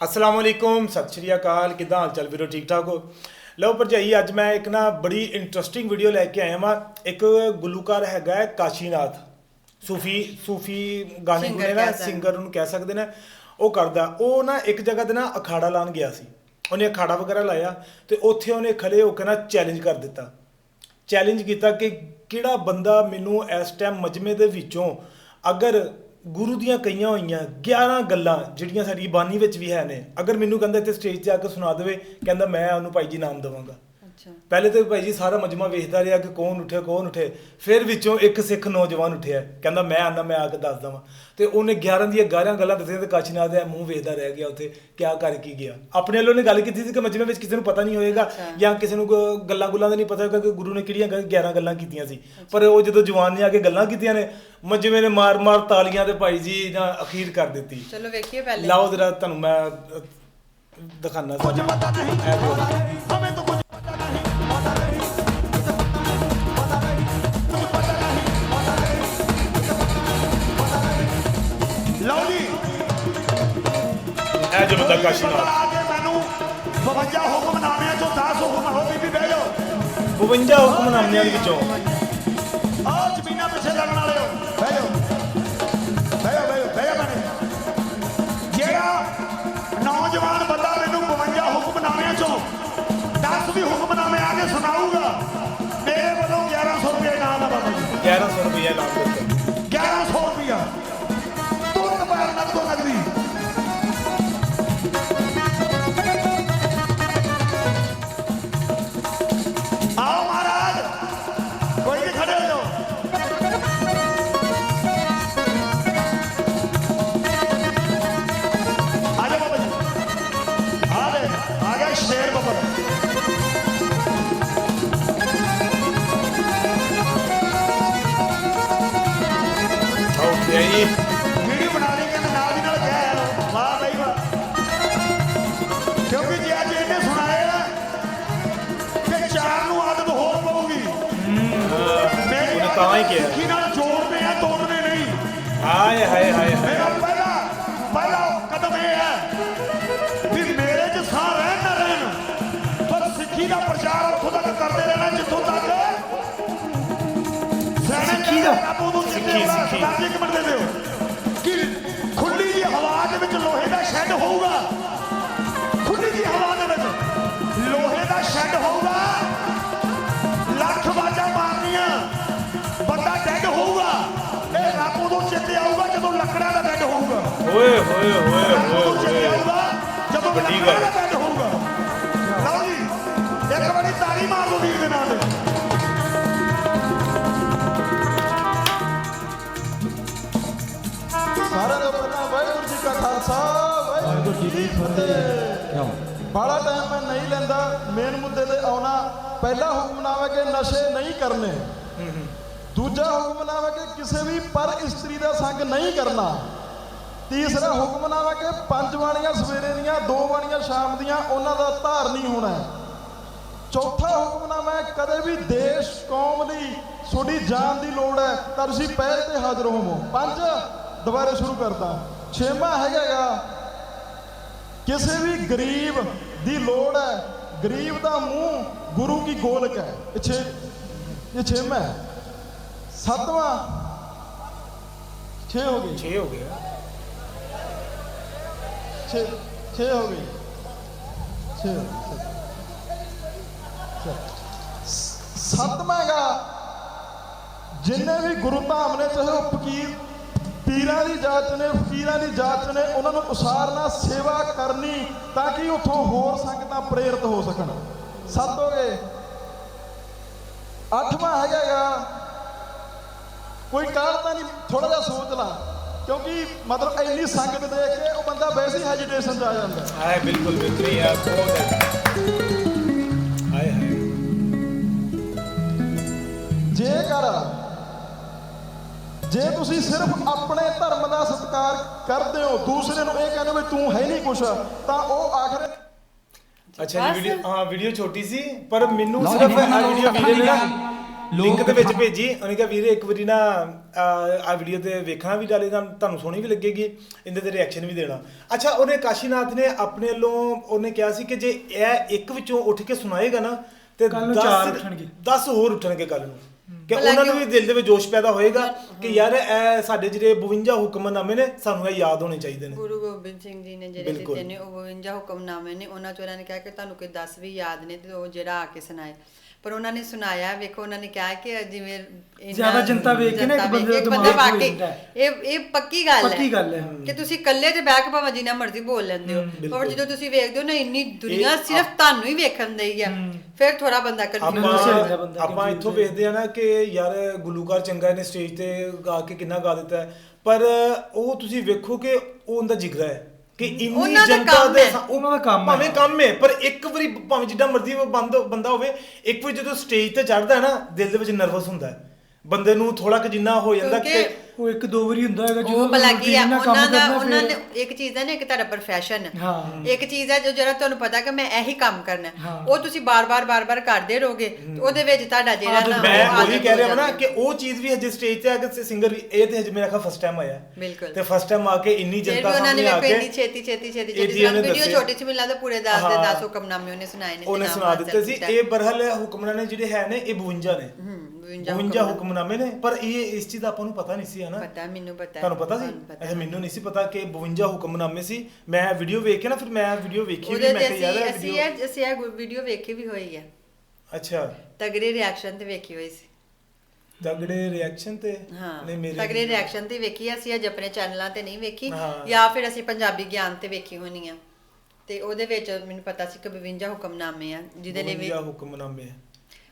ਅਸਲਾਮ ਵਾਲੇਕੁਮ ਸਤਿ ਸ਼੍ਰੀ ਅਕਾਲ ਕਿਦਾਂ ਹਾਲ ਚਾਲ ਵੀਰੋ? ਠੀਕ ਠਾਕ ਹੋ? ਲਓ ਭਰਜਾਈ ਅੱਜ ਮੈਂ ਇੱਕ ਨਾ ਬੜੀ ਇੰਟਰਸਟਿੰਗ ਵੀਡੀਓ ਲੈ ਕੇ ਆਇਆ ਵਾਂ। ਇੱਕ ਗੁਲੂਕਾਰ ਹੈਗਾ ਹੈ ਕਾਸ਼ੀਨਾਥ। ਸੂਫੀ ਸੂਫੀ ਗਾਣੇ Singer ਗੁਣੇ ਨਾ ਕਹਿ ਸਕਦੇ। ਸਿੰਗਰ ਨੂੰ ਕਹਿ ਸਕਦੇ ਨੇ। ਉਹ ਕਰਦਾ। ਉਹ ਨਾ ਇੱਕ ਜਗ੍ਹਾ ਤੇ ਨਾ ਅਖਾੜਾ ਲਾਣ ਗਿਆ ਸੀ। ਉਹਨੇ ਅਖਾੜਾ ਵਗੈਰਾ ਲਾਇਆ ਤੇ ਉੱਥੇ ਉਹਨੇ ਖੜੇ ਹੋ ਕੇ ਨਾ ਚੈਲੰਜ ਕਰ ਦਿੱਤਾ। ਚੈਲੰਜ ਕੀਤਾ ਕਿ ਕਿਹੜਾ ਬੰਦਾ ਮੈਨੂੰ ਇਸ ਟਾਈਮ ਮਜਮੇ ਦੇ ਵਿੱਚੋਂ ਅਗਰ ਗੁਰੂ ਦੀਆਂ ਕਈਆਂ ਹੋਈਆਂ 11 ਗੱਲਾਂ ਜਿਹੜੀਆਂ ਸਾਡੀ ਬਾਣੀ ਵਿੱਚ ਵੀ ਹੈ ਨੇ, ਅਗਰ ਮੈਨੂੰ ਕਹਿੰਦਾ ਇੱਥੇ ਸਟੇਜ ਤੇ ਆ ਕੇ ਸੁਣਾ ਦੇਵੇ, ਕਹਿੰਦਾ ਮੈਂ ਉਹਨੂੰ ਭਾਈ ਜੀ ਨਾਮ ਦੇਵਾਂਗਾ। ਪਹਿਲੇ ਤਾਂ ਭਾਈ ਜੀ ਸਾਰਾ ਮਜਮਾ ਵੇਖਦਾ ਰਿਹਾ ਕਿ ਕੌਣ ਉੱਠਿਆ ਕੌਣ ਉੱਠੇ। ਫਿਰ ਵਿੱਚੋਂ ਇੱਕ ਸਿੱਖ ਨੌਜਵਾਨ ਉੱਠਿਆ। ਕਹਿੰਦਾ ਮੈਂ ਆਂਦਾ ਮੈਂ ਆ ਕੇ ਦੱਸ ਦਵਾਂ। ਤੇ ਉਹਨੇ 11 ਦੀਆਂ 11 ਗੱਲਾਂ ਦੱਸੀਆਂ ਤੇ ਕਾਸ਼ੀਨਾਥ ਦਾ ਮੂੰਹ ਵੇਖਦਾ ਰਹਿ ਗਿਆ ਉੱਥੇ ਕਿਆ ਕਰ ਕੀ ਗਿਆ। ਆਪਣੇ ਵੱਲੋਂ ਨੇ ਗੱਲ ਕੀਤੀ ਸੀ ਕਿ ਮਜਮੇ ਵਿੱਚ ਕਿਸੇ ਨੂੰ ਪਤਾ ਨਹੀਂ ਹੋਏਗਾ ਜਾਂ ਕਿਸੇ ਨੂੰ ਗੱਲਾਂ ਗੁੱਲਾਂ ਦਾ ਨਹੀਂ ਪਤਾ ਹੋਏਗਾ ਕਿ ਗੁਰੂ ਨੇ ਕਿਹੜੀਆਂ 11 ਗੱਲਾਂ ਕੀਤੀਆਂ ਸੀ। ਪਰ ਉਹ ਜਦੋਂ ਜਵਾਨ ਨੇ ਆ ਕੇ ਗੱਲਾਂ ਕੀਤੀਆਂ ਨੇ ਮਜਮੇ ਨੇ ਮਾਰ-ਮਾਰ ਤਾਲੀਆਂ ਤੇ ਭਾਈ ਜੀ ਨਾ ਅਖੀਰ ਕਰ ਦਿੱਤੀ। ਚਲੋ ਵੇਖੀਏ ਪਹਿਲੇ। ਲਾਓ ਜਰਾ ਤੁਹਾਨੂੰ ਮੈਂ ਦਿਖਾਣਾ ਕੁਝ ਹਮੇ ਤਾਂ ਜੋ ਬੰਦਾ ਕਾਸ਼ੀਨਾਥ ਆ ਕੇ ਮੈਨੂੰ 52 ਹੁਕਮਨਾਮਿਆਂ ਚੋਂ 10 ਹੁਕਮ ਹੋ ਬੀਬੀ ਬਹਿ ਜਾਓ। 52 ਹੁਕਮਨਾਮਿਆਂ ਦੇ ਵਿੱਚੋਂ। ਹਾਏ ਹਾਏ ਹਾਏ ਮੇਰਾ ਪਹਿਲਾ ਪਹਿਲਾ ਕਦਮ ਇਹ ਹੈ ਵੀ ਮੇਰੇ 'ਚ ਸਾਹ ਰਹਿਣ ਨਾ ਰਹਿਣ ਪਰ ਸਿੱਖੀ ਦਾ ਪ੍ਰਚਾਰ ਉੱਥੋਂ ਤੱਕ ਕਰਦੇ ਰਹਿਣਾ ਜਿੱਥੋਂ ਤੱਕ ਸਿੱਖੀ ਦਾ? ਰੱਬੂ ਨੂੰ ਸਿੱਖੀ, ਹੋਣਾ ਸਿੱਖੀ। ਇੱਕ ਮਿੰਟ ਦੇ ਦਿਓ ਓਏ ਹੋਏ ਹੋਏ ਹੋਏ ਜਦੋਂ ਵੱਡੀ ਗੱਲ। ਦਾ ਡੈਡ ਹੋਊਗਾ ਲਓ ਜੀ ਇੱਕ ਵਾਰੀ ਤਾੜੀ ਮਾਰ ਦਿਓ ਵੀਰ ਦੇ ਨਾਂ ਤੇ ਸਾਰਿਆਂ ਤੋਂ ਪਹਿਲਾਂ ਵਾਹਿਗੁਰੂ ਜੀ ਕਾ ਖਾਲਸਾ ਵਾਹਿਗੁਰੂ ਜੀ ਕੀ ਫਤਿਹ। ਬਾਲਾ ਟਾਈਮ ਮੈਂ ਨਹੀਂ ਲੈਂਦਾ ਮੇਨ ਮੁੱਦੇ ਤੇ ਆਉਣਾ। ਪਹਿਲਾ ਹੁਕਮਨਾਮਾ ਕਿ ਨਸ਼ੇ ਨਹੀਂ ਕਰਨੇ। ਦੂਜਾ ਹੁਕਮਨਾਮਾ ਕਿ ਕਿਸੇ ਵੀ ਪਰ ਇਸਤਰੀ ਦਾ ਸੰਗ ਨਹੀਂ ਕਰਨਾ। ਤੀਸਰਾ ਹੁਕਮਨਾਮਾ ਕਿ ਪੰਜ ਬਾਣੀਆਂ ਸਵੇਰੇ ਦੀਆਂ, ਦੋ ਬਾਣੀਆਂ ਸ਼ਾਮ ਦੀਆਂ, ਉਹਨਾਂ ਦਾ ਧਾਰਨੀ ਹੋਣਾ। ਹੈ ਚੌਥਾ ਹੁਕਮਨਾਮਾ ਹੈ ਕਦੇ ਵੀ ਦੇਸ਼, ਕੌਮ ਲਈ ਤੁਹਾਡੀ ਜਾਨ ਦੀ ਲੋੜ ਹੈ, ਤਾਂ ਤੁਸੀਂ ਪਹਿਲ ਤੇ ਹਾਜ਼ਰ ਹੋਵੋ। ਪੰਜ, ਦੁਬਾਰੇ ਸ਼ੁਰੂ ਕਰਦਾ। ਛੇਵਾਂ ਹੈਗਾਗਾ ਕਿਸੇ ਵੀ ਗਰੀਬ ਦੀ ਲੋੜ ਹੈ, ਗਰੀਬ ਦਾ ਮੂੰਹ ਗੁਰੂ ਕੀ ਗੋਲਕ ਹੈ। ਇਹ ਛੇ, ਇਹ ਛੇਵਾਂ ਸੱਤਵਾਂ, ਛੇ ਹੋ ਗਏ। ਛੇ ਹੋ ਗਏ। 6 6 ਹੋ ਗਈ 6 ਗਾ ਜਿੰਨੇ ਵੀ ਗੁਰੂ ਧਾਮ ਨੇ, ਚਾਹੇ ਉਹ ਫਕੀਰ ਪੀਰਾਂ ਦੀ ਜਾਤ ਨੇ, ਫਕੀਰਾਂ ਦੀ ਜਾਤ ਨੇ, ਉਹਨਾਂ ਨੂੰ ਉਸਾਰਨਾ, ਸੇਵਾ ਕਰਨੀ, ਤਾਂ ਕਿ ਉਥੋਂ ਹੋਰ ਸੰਗਤਾਂ ਪ੍ਰੇਰਿਤ ਹੋ ਸਕਣ। ਸੱਤ ਹੋ ਗਏ। ਅੱਠਵਾਂ ਹੈਗਾ ਕੋਈ ਕਾਲ ਤਾਂ ਨਹੀਂ? ਥੋੜਾ ਜਿਹਾ ਸੋਚ ਲਾ। ਕਿਉਂਕਿ ਮਤਲਬ ਇੰਨੀ ਸੰਗਤ ਦੇਖ ਕੇ ਉਹ ਬੰਦਾ ਵੈਸੇ ਹੀ ਹੈਜੀਟੇਸ਼ਨ 'ਚ ਆ ਜਾਂਦਾ। ਹਾਏ ਬਿਲਕੁਲ ਬਿਲਕੁਲ ਯਾਰ ਬਹੁਤ ਹੈ। ਹਾਏ ਹਾਏ। ਜੇਕਰ ਜੇ ਤੁਸੀਂ ਸਿਰਫ ਆਪਣੇ ਧਰਮ ਦਾ ਸਤਿਕਾਰ ਕਰਦੇ ਹੋ ਦੂਸਰੇ ਨੂੰ ਇਹ ਕਹਿੰਦੇ ਵੀ ਤੂੰ ਹੈ ਨਹੀਂ ਕੁਛ ਤਾਂ ਉਹ ਆਖਰ ਅੱਛਾ ਜੀ? ਵੀਡੀਓ ਹਾਂ ਵੀਡੀਓ ਛੋਟੀ ਸੀ ਪਰ ਮੈਨੂੰ ਸਿਰਫ ਨੂੰ ਵੀਡੀਓ ਨਾ ਲਿੰਕ ਦੇ ਵਿੱਚ ਭੇਜੀ ਉਹਨੇ ਕਿਹਾ ਵੀਰੇ ਇੱਕ ਵਾਰੀ ਨਾ ਆ ਵੀਡੀਓ ਤੇ ਵੇਖਣਾ ਵੀ ਡਾਲੇ ਤਾਂ ਤੁਹਾਨੂੰ ਸੋਹਣੀ ਵੀ ਲੱਗੇਗੀ ਇਹਦੇ ਤੇ ਰਿਐਕਸ਼ਨ ਵੀ ਦੇਣਾ ਅੱਛਾ ਉਹਨੇ ਕਾਸ਼ੀਨਾਥ ਨੇ ਆਪਣੇ ਵੱਲੋਂ ਉਹਨੇ ਕਿਹਾ ਸੀ ਕਿ ਜੇ ਇਹ ਇੱਕ ਵਿੱਚੋਂ ਉੱਠ ਕੇ ਸੁਣਾਏਗਾ ਨਾ ਤੇ ਕੱਲ੍ਹ ਨੂੰ 10 ਚਾਰ ਉੱਠਣਗੇ। 10 ਹੋਰ ਉੱਠਣਗੇ ਕੱਲ ਨੂੰ ਕਿ ਉਹਨਾਂ ਨੂੰ? ਵੀ ਦਿਲ ਦੇ ਵਿੱਚ ਜੋਸ਼ ਪੈਦਾ ਹੋਏਗਾ ਕਿ ਯਾਰ ਇਹ ਸਾਡੇ ਜਿਹੜੇ 52 ਹੁਕਮਨਾਮੇ ਨੇ ਸਾਨੂੰ ਇਹ ਯਾਦ ਹੋਣੇ ਚਾਹੀਦੇ ਨੇ ਗੁਰੂ ਗੋਬਿੰਦ ਸਿੰਘ ਜੀ ਨੇ ਜਿਹੜੇ ਬਿਲਕੁਲ। ਦਿੱਤੇ ਨੇ ਉਹ 52 ਹੁਕਮਨਾਮੇ ਨੇ ਉਹਨਾਂ ਚ ਉਹਨਾਂ ਨੇ ਕਿਹਾ ਕਿ ਤੁਹਾਨੂੰ ਕੋਈ 10 ਵੀ ਯਾਦ ਨੇ ਤੇ ਉਹ ਜਿਹੜਾ ਆ ਕੇ ਸੁਣਾਏ ਪਰ ਉਹਨਾਂ ਨੇ ਸੁਣਾਇਆ ਵੇਖੋ ਉਹਨਾਂ ਨੇ ਕਿਹਾ ਕਿ ਜਿਵੇਂ ਇੰਨਾ- ਜ਼ਿਆਦਾ ਜਨਤਾ ਵੇਖ ਕੇ ਨਾ ਇੱਕ ਜਨਤਾ ਬੰਦੇ ਦਾ ਦਿਮਾਗ ਹੋ ਵਾਕਈ ਜਾਂਦਾ ਹੈ। ਇਹ ਇਹ ਪੱਕੀ ਗੱਲ ਹੈ ਪੱਕੀ ਗੱਲ ਹੈ। ਕਿ ਤੁਸੀਂ ਇਕੱਲੇ ਤੇ ਬਹਿ ਕੇ ਭਾਵੇਂ ਜਿੰਨਾ ਮਰਜ਼ੀ ਬੋਲ ਲੈਂਦੇ ਹੋ ਪਰ ਬਿਲਕੁਲ। ਜਦੋਂ ਤੁਸੀਂ ਵੇਖਦੇ ਹੋ ਨਾ ਇੰਨੀ ਦੁਨੀਆ ਇਹ ਸਿਰਫ ਤੁਹਾਨੂੰ ਹੀ ਵੇਖਣ ਦੇਈ ਆ ਫਿਰ ਥੋੜਾ ਬੰਦਾ ਦੱਸਿਆ ਜਾਂਦਾ ਆਪਾਂ ਬੰਦਾ ਆਪਾਂ confused ਇੱਥੋਂ ਹੈ। ਵੇਖਦੇ ਆ ਨਾ ਕਿ ਯਾਰ ਗੁਲੂਕਾਰ ਚੰਗਾ ਇਹਨੇ ਸਟੇਜ ਤੇ ਗਾ ਕੇ ਕਿੰਨਾ ਗਾ ਦਿੱਤਾ ਹੈ ਪਰ ਉਹ ਤੁਸੀਂ ਵੇਖੋ ਕਿ ਉਹ ਉਹਦਾ ਜਿਗਰਾ ਹੈ ਕਿ ਇੰਨੀ ਉਹਨਾਂ ਦਾ ਜਨਤਾ ਕੰਮ ਦੇ ਹੈ। ਸਾ- ਉਹਨਾਂ ਦਾ ਕੰਮ ਹੈ। ਭਾਵੇਂ ਕੰਮ ਹੈ ਪਰ ਇੱਕ ਵਾਰੀ ਭਾਵੇਂ ਜਿੱਡਾ ਮਰਜ਼ੀ ਬੰਦ ਬੰਦਾ ਹੋਵੇ ਇੱਕ ਵਾਰੀ ਜਦੋਂ ਸਟੇਜ ਤੇ ਚੜਦਾ ਹੈ ਨਾ ਦਿਲ ਦੇ ਵਿੱਚ ਨਰਵਸ ਹੁੰਦਾ ਹੈ ਬੰਦੇ ਨੂੰ ਥੋੜਾ ਕਿ ਜਿੰਨਾ ਹੋ ਜਾਂਦਾ ਕਿ ਕਿਉਂਕਿ ਉਹ ਇੱਕ ਦੋ ਵਾਰੀ ਹੁੰਦਾ ਹੈਗਾ ਉਹ ਭਲਾ ਕੀ ਆ routine ਨਾਲ ਕੰਮ ਉਹਨਾਂ ਦਾ ਕਰਨਾ ਉਹਨਾਂ ਨੇ ਇੱਕ ਚੀਜ਼ ਹੈ ਨਾ ਇੱਕ ਤੁਹਾਡਾ profession ਹੈ ਹਾਂ। ਇੱਕ ਚੀਜ਼ ਹੈ ਜੋ ਜਿਹੜਾ ਤੁਹਾਨੂੰ ਪਤਾ ਕਿ ਮੈਂ ਇਹੀ ਕੰਮ ਕਰਨਾ ਹੈ। ਹਾਂ। ਉਹ ਤੁਸੀਂ ਬਾਰ-ਬਾਰ ਬਾਰ-ਬਾਰ ਕਰਦੇ ਰਹੋਗੇ ਤੇ ਉਹਦੇ ਵਿੱਚ ਤੁਹਾਡਾ ਜਿਹੜਾ ਆਦਤ ਨਾ ਮੈਂ ਉਹ ਉਹੀ ਆਦਤ ਕਹਿ ਹੋ ਰਿਹਾ ਹਾਂ ਨਾ ਜਾਂਦੀ ਕਿ ਉਹ ਚੀਜ਼ ਵੀ ਹਜੇ ਸਟੇਜ ਤੇ ਆ ਕੇ ਸਿੰਗਰ ਇਹ ਤੇ ਹਜੇ ਮੇਰਾ ਖਾ ਫਸਟ ਟਾਈਮ ਆਇਆ। ਬਿਲਕੁਲ। ਤੇ ਫਸਟ ਟਾਈਮ ਆ ਕੇ ਇੰਨੀ ਫਿਰ ਵੀ ਜਨਤਾ ਉਹਨਾਂ ਨੇ ਸਾਹਮਣੇ ਆ ਵੇਖੋ ਕੇ ਇੰਨੀ ਛੇਤੀ ਛੇਤੀ ਛੇਤੀ ਇਹ ਛੇਤੀ ਉਹਨੇ ਵੀਡੀਓ ਦੱਸਿਆ। ਛੋਟੀ ਮੈਨੂੰ ਲੱਗਦਾ ਪੂਰੇ 10 ਦੇ ਹਾਂ। 10 ਹੁਕਮਨਾਮੇ ਉਹਨੇ ਸੁਣਾਏ ਨੇ ਉਹਨੇ ਸੁਣਾ ਦਿੱਤੇ ਸੀ। ਇਹ ਬਰਹਲ ਹੁਕਮਨਾਮੇ ਜਿਹੜੇ ਹੈ ਨੇ ਇਹ 52 ਨੇ ਹੂੰ 52 52 ਹੁਕਮਨਾਮੇ ਨੇ ਪਰ ਇਹ ਇਸ ਚੀਜ਼ ਦਾ ਆਪਾਂ ਨੂੰ ਪਤਾ ਨਹੀਂ ਸੀ ਹਨਾ? ਪਤਾ ਮੈਨੂੰ ਪਤਾ ਤੁਹਾਨੂੰ ਪਤਾ ਸੀ। ਇਹ ਮੈਨੂੰ ਨਹੀਂ ਸੀ ਪਤਾ ਕਿ 52 ਹੁਕਮਨਾਮੇ ਸੀ। ਮੈਂ ਵੀਡੀਓ ਵੇਖ ਕੇ ਨਾ ਫਿਰ ਮੈਂ ਵੀਡੀਓ ਵੇਖੀ ਵੀ ਮੈਂ ਕਿਹਾ ਯਾਰ ਅਸੀਂ ਇਹ ਅਸੀਂ ਇਹ ਵੀਡੀਓ ਵੇਖੀ ਵੀ ਹੋਈ ਹੈ ਅੱਛਾ। ਤਗੜੇ ਰਿਐਕਸ਼ਨ ਤੇ ਵੇਖੀ ਹੋਈ ਸੀ। ਤਗੜੇ ਰਿਐਕਸ਼ਨ ਤੇ? ਨਹੀਂ ਮੇਰੇ ਤਗੜੇ ਰਿਐਕਸ਼ਨ ਤੇ ਵੇਖੀ ਆ, ਅਸੀਂ ਅੱਜ ਆਪਣੇ ਚੈਨਲਾਂ ਤੇ ਨਹੀਂ ਵੇਖੀ। ਜਾਂ ਫਿਰ ਅਸੀਂ ਪੰਜਾਬੀ ਗਿਆਨ ਤੇ ਵੇਖੀ ਹੋਣੀ ਆ। ਤੇ ਉਹਦੇ ਵਿੱਚ ਮੈਨੂੰ ਪਤਾ ਸੀ ਕਿ 52 ਹੁਕਮਨਾਮੇ ਆ ਜਿਹਦੇ ਲਈ ਵੀ 52 ਹੁਕਮਨਾਮੇ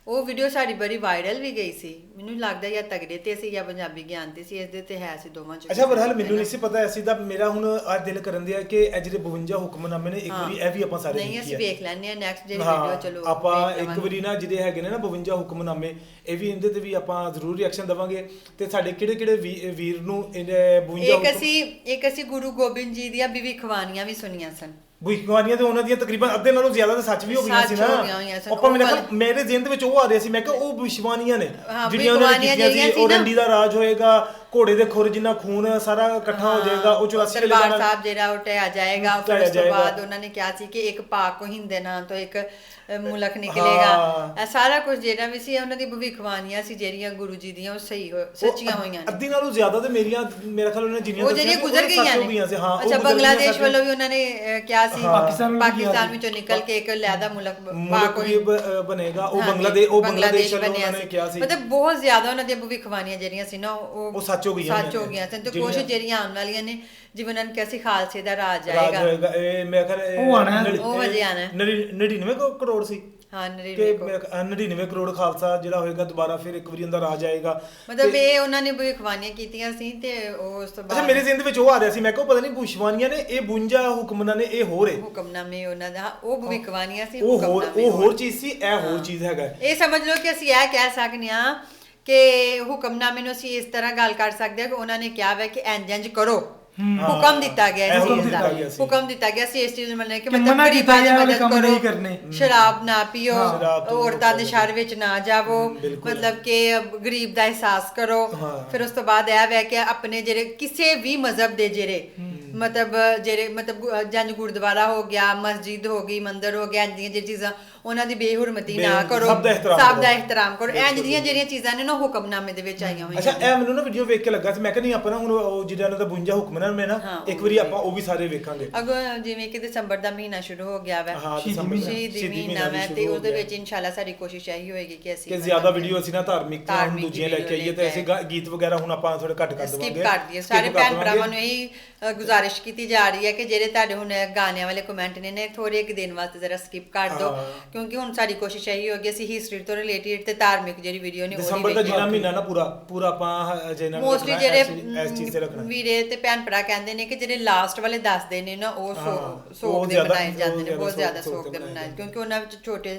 ਉਹ ਵੀਡੀਓ ਸਾਡੀ ਬੜੀ ਵਾਇਰਲ ਵੀ ਗਈ ਸੀ ਮੈਨੂੰ ਲੱਗਦਾ ਜਾਂ ਤਗੜੇ ਤੇ ਸੀ ਜਾਂ ਪੰਜਾਬੀ ਗਿਆਨ ਤੇ ਸੀ ਇਸ ਦੇ ਤੇ ਹੈ ਸੀ ਦੋਵਾਂ ਚ ਅੱਛਾ ਬਰਹਲ ਮੈਨੂੰ ਨਹੀਂ ਸੀ ਪਤਾ ਐਸੀ ਦਾ ਮੇਰਾ ਹੁਣ ਆ ਦਿਲ ਕਰਨ ਦਿਆ ਕਿ ਇਹ ਜਿਹੜੇ 52 ਹੁਕਮਨਾਮੇ ਨੇ ਇੱਕ। ਵਾਰੀ ਇਹ ਵੀ ਆਪਾਂ ਸਾਰੇ ਨਹੀਂ ਅਸੀਂ। ਵੇਖ ਲੈਣੇ ਆ ਨੈਕਸਟ ਜਿਹੜੀ ਵੀਡੀਓ ਚਲੋ ਆਪਾਂ ਇੱਕ। ਵਾਰੀ ਨਾ ਜਿਹੜੇ ਹੈਗੇ ਨੇ ਨਾ 52 ਹੁਕਮਨਾਮੇ ਇਹ ਵੀ ਇਹਦੇ ਤੇ ਵੀ ਆਪਾਂ ਜ਼ਰੂਰ ਰਿਐਕਸ਼ਨ ਦਵਾਂਗੇ ਤੇ ਸਾਡੇ ਕਿਹੜੇ ਕਿਹੜੇ ਵੀਰ- ਨੂੰ ਇਹਨੇ 52 ਇੱਕ ਅਸੀਂ ਇੱਕ ਅਸੀਂ ਗੁਰੂ ਗੋਬਿੰਦ ਜੀ ਦੀਆਂ ਭਵਿੱਖਬਾਣੀਆਂ ਵੀ ਸੁਣੀਆਂ ਸਨ ਭੁਖਵਾਨੀਆਂ ਤੇ ਉਹਨਾਂ ਦੀਆਂ ਤਕਰੀਬਨ ਅੱਧੇ ਨਾਲੋਂ ਜ਼ਿਆਦਾ ਤਾਂ ਸੱਚ ਵੀ ਹੋ ਗਈਆਂ ਸੀ ਸੱਚ ਨਾ ਹੋ ਗਈਆਂ ਹੋਈਆਂ ਸਨ। ਆਪਾਂ ਉਹ ਮੇਰੇ ਵਾਲਾ- ਖਿਆਲ ਮੇਰੇ ਜ਼ਿਹਨ ਦੇ ਵਿੱਚ ਉਹ ਆ ਰਿਹਾ ਸੀ ਮੈਂ ਕਿਹਾ ਉਹ ਭੁਖਵਾਨੀਆਂ ਨੇ ਹਾਂ, ਜਿਹੜੀਆਂ ਉਹਨਾਂ ਨੇ ਭਵਿੱਖਬਾਣੀਆਂ ਕੀਤੀਆਂ ਜਿਹੜੀਆਂ ਸੀ ਸੀ ਉਹ ਨਾ। ਰੰਡੀ ਦਾ ਰਾਜ ਹੋਏਗਾ ਘੋੜੇ ਦੇ ਖੁਰ ਜਿੰਨਾ ਖੂਨ ਸਾਰਾ ਇਕੱਠਾ ਹੋ ਜਾਏਗਾ ਉਹ 84 ਵਾਲੇ ਦਰਬਾਰ ਸਾਹਿਬ ਜਿਹੜਾ ਉਟਿਆ ਜਾਏਗਾ ਫਿਰ ਢਾਇਆ ਉਸ ਤੋਂ ਜਾਏਗਾ। ਬਾਅਦ ਉਹਨਾਂ ਨੇ ਕਿਹਾ ਸੀ ਕਿ ਇੱਕ ਪਾਕ ਹਿੰਦੇ ਨਾਂ ਤੋਂ ਇੱਕ ਅ, ਮੁਲਕ ਨਿਕਲੇਗਾ ਹਾਂ। ਇਹ ਸਾਰਾ ਕੁਝ ਜਿਹੜਾ ਵੀ ਸੀ ਉਹਨਾਂ ਦੀ ਭਵਿੱਖਬਾਣੀਆਂ ਸੀ ਜਿਹੜੀਆਂ ਗੁਰੂ ਜੀ ਦੀਆਂ ਉਹ ਸਹੀ ਹੋ- ਸੱਚੀਆਂ ਉਹ ਹੋਈਆਂ ਨੇ ਅੱਧੀ ਨਾਲੋਂ ਜ਼ਿਆਦਾ ਤੇ ਮੇਰੀਆਂ ਮੇਰਾ ਖਿਆਲ ਉਹਨਾਂ ਨੇ ਜਿੰਨੀਆਂ ਉਹ ਜਿਹੜੀਆਂ ਗੁਜ਼ਰ ਉਹ ਗਈਆਂ ਨੇ ਹਾਂ ਉਹ ਅੱਛਾ ਗੁਜ਼ਰ ਗਈਆਂ ਬੰਗਲਾਦੇਸ਼ ਸੱਚ। ਵੱਲੋਂ ਵੀ ਉਹਨਾਂ ਨੇ ਅ, ਕਿਹਾ ਸੀ ਹਾਂ। ਪਾਕਿਸਤਾਨ ਵੀ ਕਿਹਾ ਪਾਕਿਸਤਾਨ ਸੀ। ਵਿੱਚੋਂ ਨਿਕਲ ਕੇ ਇੱਕ ਲਹਿਦਾ ਮੁਲਕ ਬ- ਮੁਲਕ ਪਾਕ ਵੀ ਬ- ਅ, ਬਣੇਗਾ ਉਹ ਹਾਂਜੀ, ਬੰਗਲਾਦੇਸ਼ ਉਹ ਬੰਗਲਾਦੇਸ਼ ਵੱਲੋਂ ਬਣਿਆ ਉਹਨਾਂ ਨੇ ਕਿਹਾ ਸੀ ਮਤਲਬ ਬਹੁਤ ਜ਼ਿਆਦਾ ਉਹਨਾਂ ਦੀਆਂ ਭਵਿੱਖਬਾਣੀਆਂ ਜਿਹੜੀਆਂ ਸੀ ਨਾ ਉਹ ਉਹ ਸੱਚ ਹੋ ਗਈਆਂ ਸੱਚ ਹੋ। ਗਈਆਂ। ਸਨ ਤੇ ਕੁਝ ਜਿਹੜੀਆਂ ਆਉਣ ਵਾਲੀਆਂ ਨੇ ਜਿਵੇਂ ਉਹਨਾਂ ਨੇ ਕਿਹਾ ਸੀ ਖਾਲਸੇ ਦਾ ਰਾਜ ਰਾਜ ਆਏਗਾ। ਇਹ ਮੈਂ ਖਿਆਲ ਉਹ। ਨੜੀ- ਉਹ ਹੈ। ਨੜੀ- 99 ਕੁ ਕਰੋੜ ਸੀ। ਹਾਂ ਕਿ ਨਰੇਵੇ ਕੋ ਮੇਰਾ ਖਿਆਲ 99 ਕਰੋੜ ਖਾਲਸਾ ਜਿਹੜਾ ਹੋਏਗਾ ਦੁਬਾਰਾ ਫਿਰ ਇੱਕ ਵਾਰੀ ਅੰਦਰ ਰਾਜ ਆਏਗਾ। ਮਤਲਬ ਇਹ ਉਹਨਾਂ ਨੇ ਭਵਿੱਖਬਾਣੀਆਂ ਕੀਤੀਆਂ ਸੀ ਤੇ ਉਹ ਉਸ ਤੋਂ ਅੱਛਾ ਬਾਅਦ ਮੇਰੇ ਜ਼ਿੰਦ ਵਿੱਚ ਉਹ ਆ ਰਿਹਾ ਸੀ। ਮੈਂ ਕਿਹਾ ਪਤਾ ਨਹੀਂ ਭੁਸ਼ਵਾਨੀਆਂ ਨੇ ਇਹ 52 ਹੁਕਮਨਾਂ ਨੇ ਇਹ ਹੋਰ ਹੈ ਹੁਕਮਨਾਮੇ ਉਹਨਾਂ ਦਾ। ਉਹ ਭਵਿੱਖਬਾਣੀਆਂ ਸੀ ਉਹ ਹੋਰ ਹੁਕਮਨਾਮੇ ਉਹ ਹੋਰ। ਚੀਜ਼ ਸੀ ਇਹ ਹੋਰ ਚੀਜ਼ ਹੈਗਾ। ਇਹ ਸਮਝ ਲਓ ਕਿ ਅਸੀਂ ਇਹ ਕਹਿ ਸਕਦੇ ਹਾਂ ਕਿ ਹੁਕਮਨਾਮੇ ਨੂੰ ਅਸੀਂ ਇਸ ਤਰ੍ਹਾਂ ਗੱਲ ਕਰ ਸਕਦੇ ਹਾਂ ਕਿ ਉਹਨਾਂ ਨੇ ਕਿਹਾ ਹੈ ਕਿ ਇੰਜ ਇੰਜ ਕਰੋ ਹੁਕਮ ਦਿੱਤਾ ਗਿਆ ਇਸ ਚੀਜ਼ ਦਾ। ਹੁਕਮ ਦਿੱਤਾ ਗਿਆ ਸੀ ਇਸ ਚੀਜ਼ ਨੂੰ ਮੰਨਣਾ ਕਿ ਮਤਲਬ ਗਰੀਬਾਂ ਦੀ ਮਦਦ ਕੰਮ ਕਰੋ ਨਹੀਂ ਕਰਨੇ। ਸ਼ਰਾਬ ਨਾ ਪੀਓ ਔਰਤਾਂ ਦੇ। ਸ਼ਰ ਵਿੱਚ ਨਾ ਜਾਵੋ। ਮਤਲਬ ਕਿ ਗਰੀਬ ਦਾ ਅਹਿਸਾਸ ਕਰੋ। ਫਿਰ ਉਸ ਤੋਂ ਬਾਅਦ ਇਹ ਹੈ ਕਿ ਆਪਣੇ ਜਿਹੜੇ ਕਿਸੇ ਵੀ ਮਜ਼ਹਬ ਦੇ ਜਿਹੜੇ ਮਤਲਬ ਜਿਹੜੇ ਮਤਲਬ ਜੰਜ ਗੁਰਦੁਆਰਾ ਹੋ ਗਿਆ ਮਸਜਿਦ ਹੋ ਗਈ ਮੰਦਿਰ ਹੋ ਗਿਆ ਇੰਜ ਦੀਆਂ ਜਿਹੜੀਆਂ ਚੀਜ਼ਾਂ ਉਹਨਾਂ ਦੀ ਬੇਹੁਰਮਤੀ ਨਾ ਕਰੋ ਸਭ ਦਾ ਦਾ ਕਰੋ। ਬਿਲਕੁਲ, ਦੀਆਂ ਜਿਹੜੀਆਂ ਚੀਜ਼ਾਂ ਨੇ ਨਾ ਹੁਕਮਨਾਮੇ ਦੇ ਵਿੱਚ ਆਈਆਂ ਅੱਛਾ ਹੋਈਆਂ ਇਹ ਮੈਨੂੰ ਨਾ ਵੀਡੀਓ ਵੇਖ ਕੇ ਲੱਗਾ ਸੀ ਮੈਂ ਕਿਹਾ ਨਹੀਂ ਆਪਾਂ ਨਾ ਹੁਣ ਉਹ ਜਿਹੜਾ ਉਹਨਾਂ ਦਾ 52 ਹੁਕਮਨਾਂ ਨੇ ਇੱਕ ਵਾਰੀ ਆਪਾਂ ਉਹ ਵੀ ਸਾਰੇ ਵੇਖਾਂਗੇ ਅਗੋ ਜਿਵੇਂ ਕਿ ਦਸੰਬਰ ਦਾ ਮਹੀਨਾ ਸ਼ੁਰੂ ਹੋ ਗਿਆ ਵਾ ਹਾਂ ਸ਼ਹੀਦੀ ਮਹੀਨਾ। ਵੀ ਤੇ ਉਹਦੇ। ਵਿੱਚ ਇਨਸ਼ਾਅੱਲਾ ਸਾਡੀ ਕੋਸ਼ਿਸ਼ ਇਹੀ ਹੋਏਗੀ ਕਿ ਅਸੀਂ ਕਿ ਜ਼ਿਆਦਾ ਵੀਡੀਓ ਅਸੀਂ ਨਾ ਧਾਰਮਿਕ ਤੇ ਹੁਣ ਦੂਜੀਆਂ ਲੈ ਕੇ ਆਈਏ ਤੇ ਅਸੀਂ ਗੀਤ ਵਗੈਰਾ ਹੁਣ ਆਪਾਂ ਥੋੜੇ ਘੱਟ ਕਰ ਸਕਿਪ ਦਵਾਂਗੇ ਕਰ ਦਈਏ ਸਾਰੇ ਭੈਣ ਭਰਾਵਾਂ ਨੂੰ ਇਹੀ ਅ, ਗੁਜ਼ਾਰਿਸ਼ ਕੀਤੀ ਜਾ ਰਹੀ ਹੈ ਕਿ ਜਿਹੜੇ ਤੁਹਾਡੇ ਹੁਣ ਗਾਣਿਆਂ ਵਾਲੇ ਕਮੈਂਟ ਨੇ ਨੇ ਥੋੜੇ ਇੱਕ ਦਿਨ ਵਾਸਤੇ ਜ਼ਰਾ ਸਕਿਪ ਕਰ ਦਿਓ। ਕਿਉਂਕਿ ਹੁਣ ਸਾਡੀ ਕੋਸ਼ਿਸ਼ ਇਹੀ ਹੋਗੀ ਅਸੀਂ ਹਿਸਟਰੀ ਤੋਂ ਰਿਲੇਟਡ ਤੇ ਧਾਰਮਿਕ ਜਿਹੜੀ ਵੀਡੀਓ ਨੇ ਦਸੰਬਰ ਦਾ ਜਿੰਨਾ ਮਹੀਨਾ ਨਾ ਪੂਰਾ ਪੂਰਾ ਆਪਾਂ ਅਜੇ ਨਾਲ ਮੋਸਟਲੀ ਜਿਹੜੇ ਇਸ- ਚੀਜ਼ ਤੇ ਰੱਖਣਾ ਵੀਰੇ ਤੇ ਭੈਣ ਭਰਾ ਕਹਿੰਦੇ ਨੇ ਕਿ ਜਿਹੜੇ ਲਾਸਟ ਵਾਲੇ ਦੱਸਦੇ ਨੇ ਨਾ ਉਹ ਸੋਗ ਉਹ ਦੇ ਬਣਾਏ ਜਾਂਦੇ ਉਹ ਨੇ ਬਹੁਤ ਜ਼ਿਆਦਾ ਸੋਗ ਦੇ ਬਣਾਏ। ਕਿਉਂਕਿ ਉਹਨਾਂ ਵਿੱਚ ਛੋਟੇ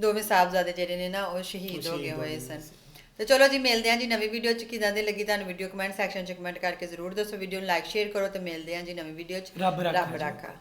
ਦੋਵੇਂ ਸਾਹਿਬਜ਼ਾਦੇ ਜਿਹੜੇ ਨੇ ਨਾ ਉਹ ਸ਼ਹੀਦ ਹੋ ਗਏ ਹੋਏ ਸਨ ਤੇ ਚਲੋ ਜੀ ਮਿਲਦੇ ਹਾਂ ਜੀ ਨਵੀਂ ਵੀਡੀਓ ਚ। ਕਿਦਾਂ ਦੀ ਲੱਗੀ ਤੁਹਾਨੂੰ ਵੀਡੀਓ ਕਮੈਂਟ ਸੈਕਸ਼ਨ ਚ ਕਮੈਂਟ ਕਰਕੇ ਜ਼ਰੂਰ ਦੱਸੋ। ਵੀਡੀਓ ਨੂੰ ਲਾਈਕ ਸ਼ੇਅਰ ਕਰੋ ਤੇ ਮਿਲਦੇ ਹਾਂ ਜੀ ਨਵੀਂ ਵੀਡੀਓ ਚ। ਰੱਬ। ਰਾਖਾ।